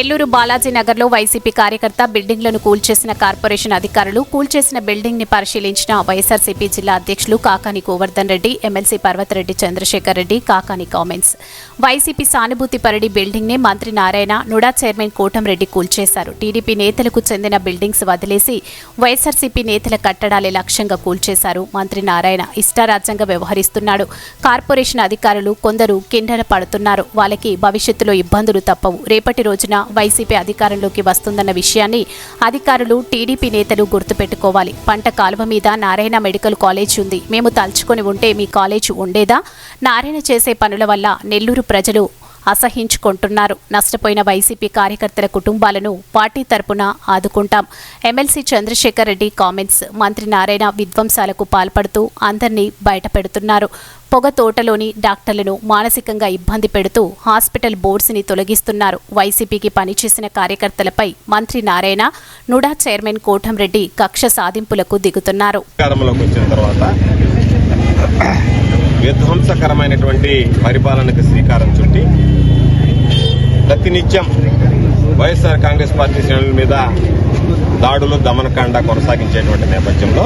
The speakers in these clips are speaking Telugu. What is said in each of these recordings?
నెల్లూరు బాలాజీ నగర్లో వైసీపీ కార్యకర్త బిల్డింగ్లను కూల్చేసిన కార్పొరేషన్ అధికారులు కూల్చేసిన బిల్డింగ్ని పరిశీలించిన వైఎస్ఆర్సీపీ జిల్లా అధ్యక్షులు Kakani Govardhan Reddy MLC Parvathareddy Chandrasekhar Reddy Kakani comments. YCP సానుభూతి పరిడి బిల్డింగ్ని మంత్రి నారాయణ నుడా చైర్మన్ కోటంరెడ్డి కూల్చేశారు. టీడీపీ నేతలకు చెందిన బిల్డింగ్స్ వదిలేసి వైఎస్ఆర్సీపీ నేతల కట్టడాలే లక్ష్యంగా కూల్చేశారు మంత్రి నారాయణ. ఇష్టారాజ్యంగా వ్యవహరిస్తున్నాడు. కార్పొరేషన్ అధికారులు కొందరు కిండన పడుతున్నారు. వాళ్ళకి భవిష్యత్తులో ఇబ్బందులు తప్పవు. రేపటి రోజున వైసీపీ అధికారంలోకి వస్తుందన్న విషయాన్ని అధికారులు టీడీపీ నేతలు గుర్తుపెట్టుకోవాలి. పంట కాలువ మీద నారాయణ మెడికల్ కాలేజ్ ఉంది. మేము తలుచుకొని ఉంటే మీ కాలేజ్ ఉండేదా? నారాయణ చేసే పనుల వల్ల నెల్లూరు ప్రజలు అసహించుకుంటున్నారు. నష్టపోయిన వైసీపీ కార్యకర్తల కుటుంబాలను పార్టీ తరపున ఆదుకుంటాం. ఎమ్మెల్సీ చంద్రశేఖర్ రెడ్డి కామెంట్స్ మంత్రి నారాయణ విధ్వంసాలకు పాల్పడుతూ అందరినీ బయటపెడుతున్నారు పొగ తోటలోని డాక్టర్లను మానసికంగా ఇబ్బంది పెడుతూ హాస్పిటల్ బోర్డ్స్ని తొలగిస్తున్నారు. వైసీపీకి పనిచేసిన కార్యకర్తలపై మంత్రి నారాయణ నుడా చైర్మన్ కోటంరెడ్డి కక్ష సాధింపులకు దిగుతున్నారు. విధ్వంసకరమైనటువంటి పరిపాలనకు శ్రీకారం చుట్టి ప్రతినిత్యం వైఎస్ఆర్ కాంగ్రెస్ పార్టీ శ్రేణుల మీద దాడులు దమనకాండ కొనసాగించేటువంటి నేపథ్యంలో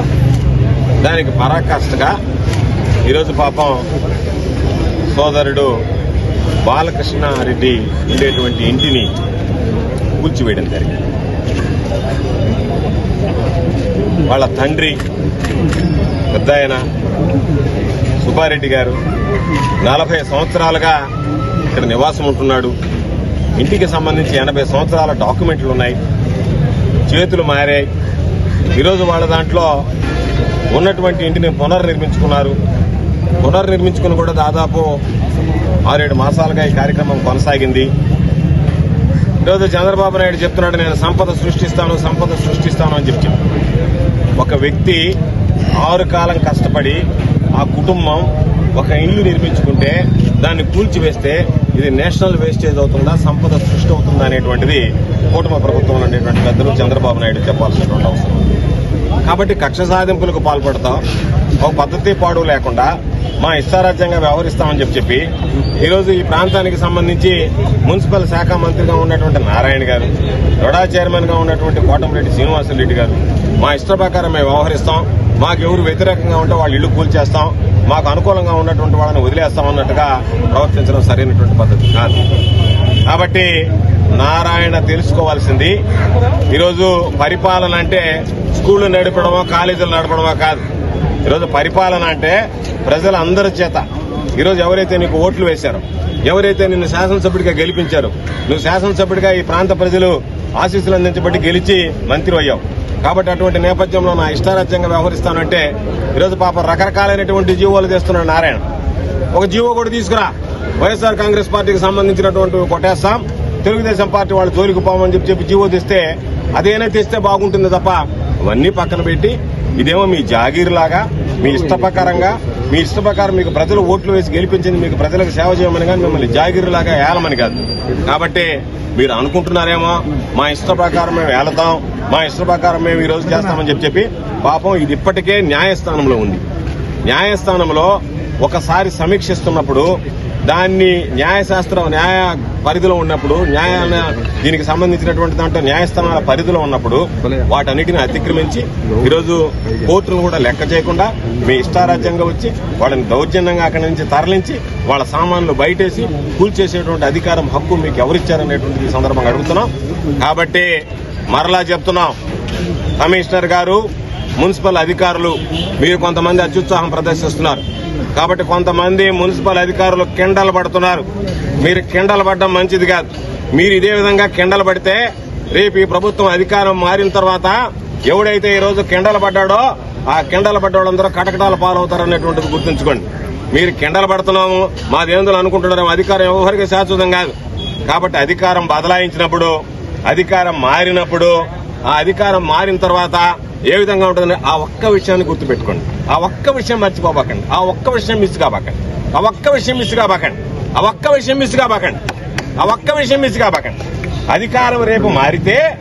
దానికి పరాకాష్ఠగా ఈరోజు పాపం సోదరుడు బాలకృష్ణారెడ్డి ఉండేటువంటి ఇంటిని కూల్చివేయడం జరిగింది. వాళ్ళ తండ్రి పెద్ద ఆయన సుబ్బారెడ్డి గారు నలభై సంవత్సరాలుగా ఇక్కడ నివాసం ఉంటున్నాడు. ఇంటికి సంబంధించి ఎనభై సంవత్సరాల డాక్యుమెంట్లు ఉన్నాయి. చేతులు మారాయి. ఈరోజు వాళ్ళ దాంట్లో ఉన్నటువంటి ఇంటిని పునర్నిర్మించుకున్నారు. పునర్నిర్మించుకుని కూడా దాదాపు ఆరేడు మాసాలుగా ఈ కార్యక్రమం కొనసాగింది. ఈరోజు చంద్రబాబు నాయుడు చెప్తున్నాడు నేను సంపద సృష్టిస్తాను సంపద సృష్టిస్తాను అని చెప్పి ఒక వ్యక్తి ఆరు కాలం కష్టపడి ఆ కుటుంబం ఒక ఇల్లు నిర్మించుకుంటే దాన్ని కూల్చివేస్తే ఇది నేషనల్ వేస్టేజ్ అవుతుందా సంపద సృష్టి అవుతుందా అనేటువంటిది కూటమి ప్రభుత్వం అనేటువంటి పెద్దలు చంద్రబాబు నాయుడు చెప్పాల్సినటువంటి అవసరం. కాబట్టి కక్ష సాధింపులకు పాల్పడతాం. ఒక పద్ధతి పాడు లేకుండా మా ఇష్టారాజ్యంగా వ్యవహరిస్తామని చెప్పి చెప్పి ఈరోజు ఈ ప్రాంతానికి సంబంధించి మున్సిపల్ శాఖ మంత్రిగా ఉన్నటువంటి నారాయణ గారు దొడా చైర్మన్గా ఉన్నటువంటి కోటంరెడ్డి శ్రీనివాసరెడ్డి గారు మా ఇష్ట ప్రకారం మేము వ్యవహరిస్తాం. మాకు ఎవరు వ్యతిరేకంగా ఉంటే వాళ్ళు ఇల్లు కూల్చేస్తాం. మాకు అనుకూలంగా ఉన్నటువంటి వాళ్ళని వదిలేస్తాం అన్నట్టుగా ప్రవర్తించడం సరైనటువంటి పద్ధతి కాదు. కాబట్టి నారాయణ తెలుసుకోవాల్సింది ఈరోజు పరిపాలన అంటే స్కూళ్ళు నడపడమో కాలేజీలు నడపడమో కాదు. ఈరోజు పరిపాలన అంటే ప్రజలందరి చేత. ఈరోజు ఎవరైతే నీకు ఓట్లు వేశారో ఎవరైతే నిన్ను శాసనసభ్యుడిగా గెలిపించారో నువ్వు శాసనసభ్యుడిగా ఈ ప్రాంత ప్రజలు ఆశీస్సులు అందించబట్టి గెలిచి మంత్రి అయ్యావు. కాబట్టి అటువంటి నేపథ్యంలో నా ఇష్టారాజ్యంగా వ్యవహరిస్తానంటే ఈరోజు పాప రకరకాలైనటువంటి జీవోలు తెస్తున్నాడు నారాయణ. ఒక జీవో కూడా తీసుకురా. వైఎస్ఆర్ కాంగ్రెస్ పార్టీకి సంబంధించినటువంటి కొట్టేస్తాం. తెలుగుదేశం పార్టీ వాళ్ళు జోలికి పోమని చెప్పి చెప్పి జీవో తెస్తే అదేనా తెస్తే బాగుంటుంది తప్ప అవన్నీ పక్కన పెట్టి ఇదేమో మీ జాగీర్ లాగా మీ ఇష్టప్రకారంగా మీ ఇష్ట ప్రకారం మీకు ప్రజలు ఓట్లు వేసి గెలిపించింది మీకు ప్రజలకు సేవ చేయమని కానీ మిమ్మల్ని జాగీర్ లాగా ఏలమని కాదు. కాబట్టి మీరు అనుకుంటున్నారేమో మా ఇష్ట ప్రకారం మేము ఏలతాం మా ఇష్ట ప్రకారం మేము ఈ రోజు చేస్తామని చెప్పి చెప్పి పాపం ఇది ఇప్పటికే న్యాయస్థానంలో ఉంది. న్యాయస్థానంలో ఒకసారి సమీక్షిస్తున్నప్పుడు దాన్ని న్యాయశాస్త్ర న్యాయ పరిధిలో ఉన్నప్పుడు న్యాయ దీనికి సంబంధించినటువంటి దాంట్లో న్యాయస్థానాల పరిధిలో ఉన్నప్పుడు వాటన్నిటిని అతిక్రమించి ఈరోజు కోర్టును కూడా లెక్క చేయకుండా మీ ఇష్టారాజ్యంగా వచ్చి వాళ్ళని దౌర్జన్యంగా అక్కడి నుంచి తరలించి వాళ్ళ సామాన్లు బయటేసి కూల్చేసేటువంటి అధికారం హక్కు మీకు ఎవరిచ్చారనేటువంటి ఈ సందర్భంగా అడుగుతున్నాం. కాబట్టి మరలా చెప్తున్నాం. కమిషనర్ గారు మున్సిపల్ అధికారులు మీరు కొంతమంది అత్యుత్సాహం ప్రదర్శిస్తున్నారు. కాబట్టి కొంతమంది మున్సిపల్ అధికారులు కిండలు పడుతున్నారు. మీరు కిండలు పడడం మంచిది కాదు. మీరు ఇదే విధంగా కిండలు పడితే రేపు ఈ ప్రభుత్వం అధికారం మారిన తర్వాత ఎవడైతే ఈరోజు కిండలు పడ్డాడో ఆ కిండలు పడ్డవాళ్ళందరూ కటకటాల పాలవుతారనేటువంటిది గుర్తుంచుకోండి. మీరు కిండలు పడుతున్నాము మాదేందులో అనుకుంటున్నారేమో అధికారం ఎవరికి శాశ్వతం కాదు. కాబట్టి అధికారం బదలాయించినప్పుడు అధికారం మారినప్పుడు ఆ అధికారం మారిన తర్వాత ఏ విధంగా ఉంటుందని ఆ ఒక్క విషయాన్ని గుర్తుపెట్టుకోండి. ఆ ఒక్క విషయం మర్చిపోబాకండి. ఆ ఒక్క విషయం మిస్ కాబాకండి. ఆ ఒక్క విషయం మిస్ కాబాకండి. ఆ ఒక్క విషయం మిస్ కాబాకండి. ఆ ఒక్క విషయం మిస్ కాబాకండి. అధికారం రేపు మారితే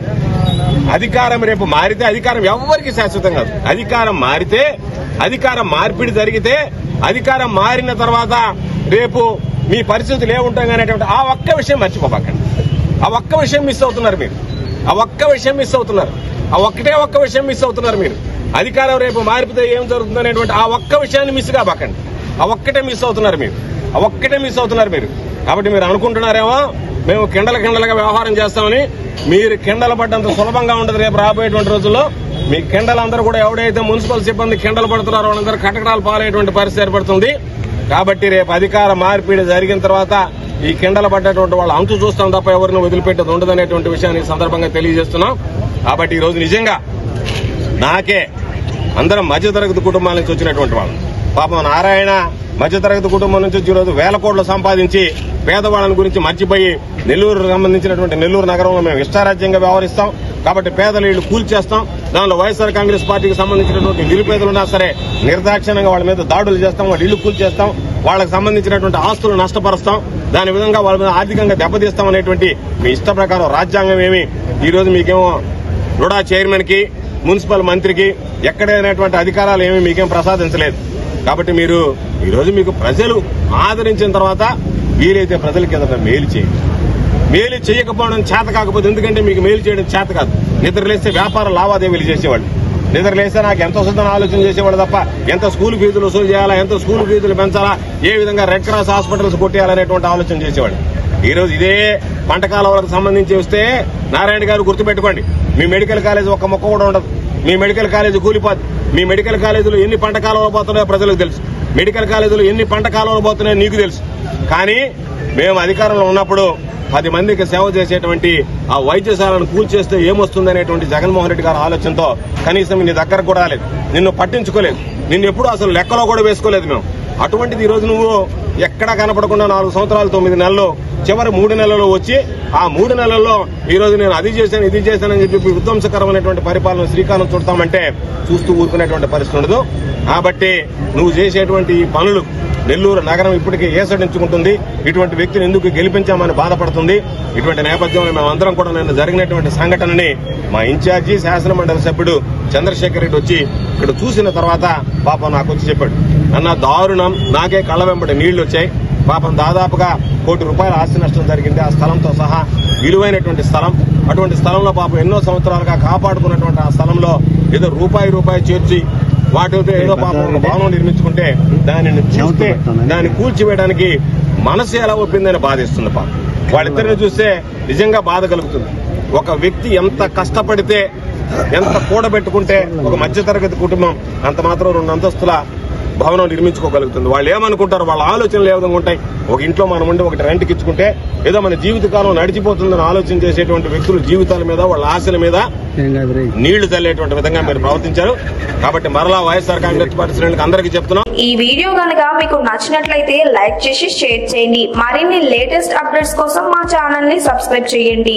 అధికారం రేపు మారితే అధికారం ఎవరికి శాశ్వతం కాదు. అధికారం మారితే అధికారం మార్పిడి జరిగితే అధికారం మారిన తర్వాత రేపు మీ పరిస్థితులు ఏముంటాయి అనేటువంటి ఆ ఒక్క విషయం మర్చిపోబాకండి. ఆ ఒక్క విషయం మిస్ అవుతున్నారు మీరు. ఆ ఒక్క విషయం మిస్ అవుతున్నారు. ఆ ఒక్కటే ఒక్క విషయం మిస్ అవుతున్నారు మీరు. అధికారం రేపు మారిపోతే ఏం జరుగుతుంది అనేటువంటి ఆ ఒక్క విషయాన్ని మిస్ కాబాకండి ఆ ఒక్కటే మిస్ అవుతున్నారు మీరు. ఆ ఒక్కటే మిస్ అవుతున్నారు మీరు. కాబట్టి మీరు అనుకుంటున్నారేమో మేము కిండల కిండలుగా వ్యవహారం చేస్తామని మీరు కిండల పడ్డంత సులభంగా ఉండదు రేపు రాబోయేటువంటి రోజుల్లో. మీ కిండలందరూ కూడా ఎవడైతే మున్సిపల్ సిబ్బంది కిండలు పడుతున్నారో వాళ్ళందరూ కటకటాలు పాలయ్యేటువంటి పరిస్థితి ఏర్పడుతుంది. కాబట్టి రేపు అధికార మార్పిడి జరిగిన తర్వాత ఈ కిండల పడ్డటువంటి వాళ్ళు అంతు చూస్తాం తప్ప ఎవరిని వదిలిపెట్టేది ఉండదనేటువంటి విషయాన్ని సందర్భంగా తెలియజేస్తున్నాం. కాబట్టి ఈరోజు నిజంగా నాకే అందరం మధ్యతరగతి కుటుంబాల నుంచి వచ్చినటువంటి వాళ్ళు. పాపం నారాయణ మధ్యతరగతి కుటుంబం నుంచి వచ్చి ఈరోజు వేల కోట్లు సంపాదించి పేదవాళ్ళని గురించి మర్చిపోయి నెల్లూరు సంబంధించినటువంటి నెల్లూరు నగరంలో మేము ఇష్టారాజ్యంగా వ్యవహరిస్తాం. కాబట్టి పేదలు ఇళ్ళు కూల్చేస్తాం. దానిలో వైఎస్ఆర్ కాంగ్రెస్ పార్టీకి సంబంధించినటువంటి నిరుపేదలు ఉన్నా సరే నిర్దాక్షిణ్యంగా వాళ్ళ మీద దాడులు చేస్తాం వాళ్ళ ఇల్లు కూల్చేస్తాం వాళ్ళకి సంబంధించినటువంటి ఆస్తులు నష్టపరుస్తాం. దాని విధంగా వాళ్ళ మీద ఆర్థికంగా దెబ్బతీస్తాం అనేటువంటి మీ ఇష్ట ప్రకారం రాజ్యాంగం ఏమి? ఈరోజు మీకేమో రుడా చైర్మన్కి మున్సిపల్ మంత్రికి ఎక్కడైనటువంటి అధికారాలు ఏమీ మీకేం ప్రసాదించలేదు. కాబట్టి మీరు ఈరోజు మీకు ప్రజలు ఆదరించిన తర్వాత వీలైతే ప్రజలకి ఏదైనా మేలు చేయండి. మేలు చేయకపోవడం చేత కాకపోతే ఎందుకంటే మీకు మేలు చేయడం చేత కాదు. నిద్రలేస్తే వ్యాపార లావాదేవీలు చేసేవాళ్ళు. నిద్రలేస్తే నాకు ఎంత వస్తుందని ఆలోచన చేసేవాళ్ళు తప్ప ఎంత స్కూల్ ఫీజులు వసూలు చేయాలా ఎంత స్కూల్ ఫీజులు పెంచాలా ఏ విధంగా రెడ్ క్రాస్ హాస్పిటల్స్ కొట్టేయాలనేటువంటి ఆలోచన చేసేవాళ్ళు. ఈరోజు ఇదే పంట కాలువలకు సంబంధించి వస్తే నారాయణ గారు గుర్తుపెట్టుకోండి. మీ మెడికల్ కాలేజ్ ఒక్క మొక్క కూడా ఉండదు. మీ మెడికల్ కాలేజ్ కూలిపోదు. మీ మెడికల్ కాలేజీలో ఎన్ని పంట కాలంలో పోతున్నాయో ప్రజలకు తెలుసు. మెడికల్ కాలేజీలో ఎన్ని పంట కాలంలో పోతున్నాయో నీకు తెలుసు. కానీ మేము అధికారంలో ఉన్నప్పుడు పది మందికి సేవ చేసేటువంటి ఆ వైద్యశాలను కూల్చేస్తే ఏమొస్తుందనేటువంటి జగన్మోహన్ రెడ్డి గారి ఆలోచనతో కనీసం నీ దగ్గర కూడా రాలేదు నిన్ను పట్టించుకోలేదు. నిన్ను ఎప్పుడు అసలు లెక్కలో కూడా వేసుకోలేదు మేము. అటువంటిది ఈరోజు నువ్వు ఎక్కడా కనపడకుండా నాలుగు సంవత్సరాలు తొమ్మిది నెలలు చివరి మూడు నెలలు వచ్చి ఆ మూడు నెలల్లో ఈ రోజు నేను అది చేశాను ఇది చేశానని చెప్పి విధ్వంసకరమైనటువంటి పరిపాలన శ్రీకారం చుడతామంటే చూస్తూ ఊరుకునేటువంటి పరిస్థితి ఉండదు. కాబట్టి నువ్వు చేసేటువంటి ఈ పనులు నెల్లూరు నగరం ఇప్పటికే ఏసడించుకుంటుంది. ఇటువంటి వ్యక్తిని ఎందుకు గెలిపించామని బాధపడుతుంది? ఇటువంటి నేపథ్యంలో మేమందరం కూడా నిన్న జరిగినటువంటి సంఘటనని మా ఇన్ఛార్జి శాసనమండలి సభ్యుడు చంద్రశేఖర్ రెడ్డి వచ్చి ఇక్కడ చూసిన తర్వాత పాప నాకు వచ్చి చెప్పాడు. అన్న దారుణం. నాకే కళ్ళ వెంబడి నీళ్ళు వచ్చాయి. పాపం దాదాపుగా కోటి రూపాయల ఆస్తి నష్టం జరిగింది ఆ స్థలంతో సహా. విలువైనటువంటి స్థలం. అటువంటి స్థలంలో పాపం ఎన్నో సంవత్సరాలుగా కాపాడుకున్నటువంటి ఆ స్థలంలో ఏదో రూపాయి రూపాయి చేర్చి వాటితో ఏదో పాపం ఒక భవనం నిర్మించుకుంటే దానిని చూస్తే దాన్ని కూల్చివేయడానికి మనసు ఎలా ఒప్పిందని బాధిస్తుంది పాపం. వాళ్ళిద్దరిని చూస్తే నిజంగా బాధ కలుగుతుంది. ఒక వ్యక్తి ఎంత కష్టపడితే ఎంత కూడబెట్టుకుంటే ఒక మధ్యతరగతి కుటుంబం అంత మాత్రం రెండు అంతస్తుల భవనం నిర్మించుకోగలుగుతుంది. వాళ్ళు ఏమనుకుంటారు వాళ్ళ ఆలోచనలు ఏ విధంగా ఉంటాయి ఒక ఇంట్లో మనం ఉండి ఒకటి రెంట్కి ఇచ్చుకుంటే ఏదో మన జీవితకాలం నడిచిపోతుందని ఆలోచన చేసేటువంటి వ్యక్తుల జీవితాల మీద వాళ్ళ ఆశల మీద నీళ్ళు చల్లేటువంటి విధంగా మీరు ప్రవర్తించారు. కాబట్టి మరలా వైఎస్ఆర్ కాంగ్రెస్ పార్టీ శ్రేణులకు అందరికీ చెప్తున్నాం. ఈ వీడియో గనక మీకు నచ్చినట్లయితే లైక్ చేసి షేర్ చేయండి. మరిన్ని లేటెస్ట్ అప్డేట్స్ కోసం మా ఛానల్ని సబ్స్క్రైబ్ చేయండి.